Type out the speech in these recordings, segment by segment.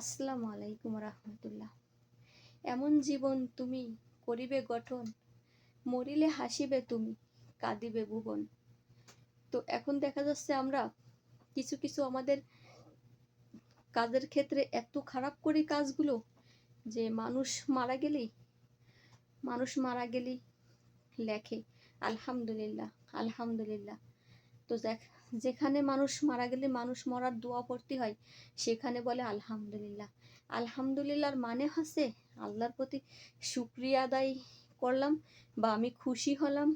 আসসালামু আলাইকুম রহমতুল্লাহ। এমন জীবন তুমি করিবে গঠন, মরিলে হাসিবে তুমি, কাঁদিবে ভুবন। তো এখন দেখা যাচ্ছে আমরা কিছু কিছু আমাদের কাজের ক্ষেত্রে এত খারাপ করি কাজগুলো যে মানুষ মারা গেলেই, মানুষ মারা গেলেই লেখে, আলহামদুলিল্লাহ আলহামদুলিল্লাহ। তো দেখ যেখানে মানুষ মারা গেলে মানুষ মরার দোয়া পড়তে হয়, সেখানে বলে আলহামদুলিল্লাহ। আলহামদুলিল্লাহর মানে হচ্ছে আল্লাহর প্রতি শুক্রিয়া আদায় করলাম বা আমি খুশি হলাম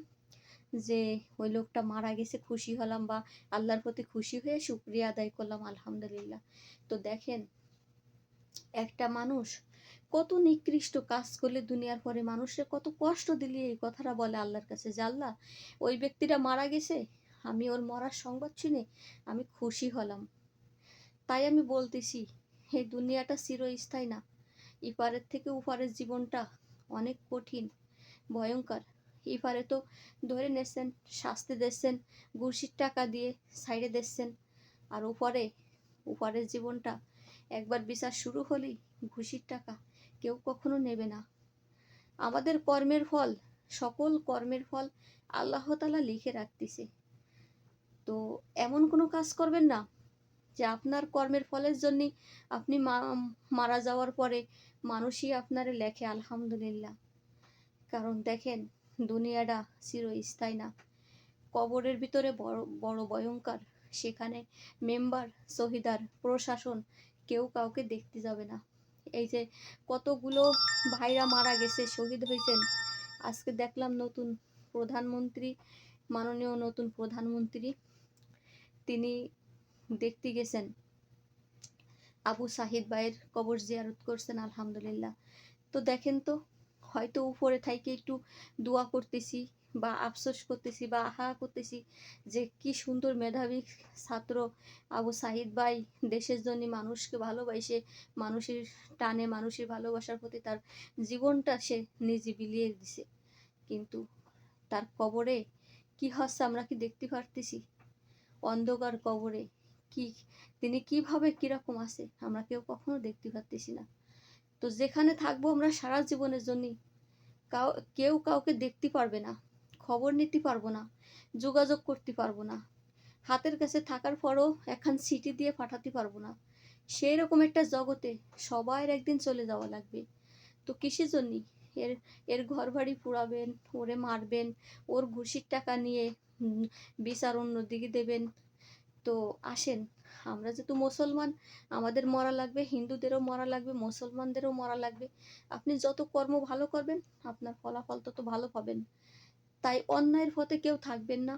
যে ওই লোকটা মারা গেছে, খুশি হলাম বা আল্লাহর প্রতি খুশি হয়ে শুক্রিয়া আদায় করলাম, আলহামদুলিল্লাহ। তো দেখেন, একটা মানুষ কত নিকৃষ্ট কাজ করলে দুনিয়ার পরে মানুষের কত কষ্ট দিলে এই কথাটা বলে আল্লাহর কাছে যে আল্লাহ, ওই ব্যক্তিটা মারা গেছে আমি ওর মরার সংবাদ শুনে আমি খুশি হলাম। তাই আমি বলতেছি এই দুনিয়াটা চিরস্থায়ী না। ইপারের থেকে উপারের জীবনটা অনেক কঠিন, ভয়ঙ্কর। ইপারে তো ধরে নেছেন, শাস্তি দিচ্ছেন ঘুষির টাকা দিয়ে সাইডে দিচ্ছেন আর উপরে উপারের জীবনটা, একবার বিচার শুরু হলেই ঘুষির টাকা কেউ কখনো নেবে না। আমাদের কর্মের ফল, সকল কর্মের ফল আল্লাহতালা লিখে রাখতেছে। তো এমন কোনো কাজ করবেন না যে আপনার কর্মের ফলের জন্যে আপনি মারা যাওয়ার পরে মানুষই আপনারে লেখে, আলহামদুলিল্লাহ। কারণ দেখেন, দুনিয়াটা চিরস্থায়ী না। কবরের ভিতরে বড় বড় ভয়ঙ্কর। সেখানে মেম্বার শহীদার প্রশাসন কেউ কাউকে দেখতে যাবে না। এই যে কতগুলো ভাইরা মারা গেছে, শহীদ হয়েছেন। আজকে দেখলাম নতুন প্রধানমন্ত্রী মাননীয় নতুন প্রধানমন্ত্রী, তিনি দেখতে গেছেন। আবু সাহিদ ভাইয়ের কবর জিয়ারত করছেন, আলহামদুলিল্লাহ। তো দেখেন তো, হয়তো উপরে থাইকে একটু দোয়া করতেছি বা আফসোস করতেছি বা আহা করতেছি যে কি সুন্দর মেধাবী ছাত্র আবু সাহিদ ভাই দেশের জন্য মানুষকে ভালোবাসে, মানুষের টানে, মানুষের ভালোবাসার প্রতি তার জীবনটা সে নিজে বিলিয়ে দিছে। কিন্তু তার কবরে কি হচ্ছে আমরা কি দেখতে পারতেছি? অন্ধকার কবরে কি, তিনি কীভাবে কীরকম আছে? আমরা কেউ কখনো দেখতে পারতেছি না। তো যেখানে থাকব আমরা সারা জীবনের জন্য কাউ, কেউ কাউকে দেখতে পারবে না, খবর নিতে পারব না, যোগাযোগ করতে পারব না, হাতের কাছে থাকার পরও একখান সিটি দিয়ে পাঠাতে পারব না। সেই রকম একটা জগতে সবাই একদিন চলে যাওয়া লাগবে। তো কিসের জন্যে? এর এর ঘর বাড়ি পুরাবেন ওরে মারবেন, ওর ঘুষির টাকা নিয়ে বিচার অন্যদিকে দেবেন। তো আসেন, আমরা যেহেতু মুসলমান, আমাদের মরা লাগবে, হিন্দুদেরও মরা লাগবে, মুসলমানদেরও মরা লাগবে। আপনি যত কর্ম ভালো করবেন, আপনার ফলাফল তত ভালো পাবেন। তাই অন্যায়ের পথে কেউ থাকবেন না,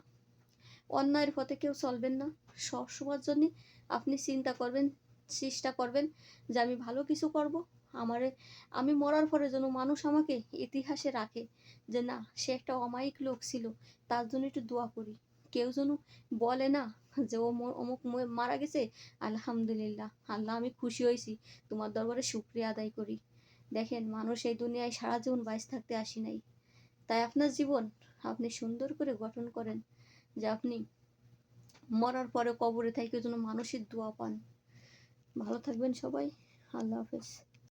অন্যায়ের পথে কেউ চলবেন না। সব সময়ের জন্যে আপনি চিন্তা করবেন, চেষ্টা করবেন যে আমি ভালো কিছু করব আমারে, আমি মরার পরে যেন মানুষ আমাকে ইতিহাসে রাখে যে না, সে একটা অমায়িক লোক ছিল, তার জন্য একটু দোয়া করি। কেউ যেন বলে না যে ও অমুক মারা গেছে, আলহামদুলিল্লাহ, আল্লাহ আমি খুশি হয়েছি, তোমার দরবারে শুক্রিয়া আদায় করি। দেখেন, মানুষ এই দুনিয়ায় সারা জীবন বাইশ থাকতে আসি নাই। তাই আপনার জীবন আপনি সুন্দর করে গঠন করেন যে আপনি মরার পরে কবরে থেকে যেন মানুষের দোয়া পান। ভালো থাকবেন সবাই, আল্লাহ হাফেজ।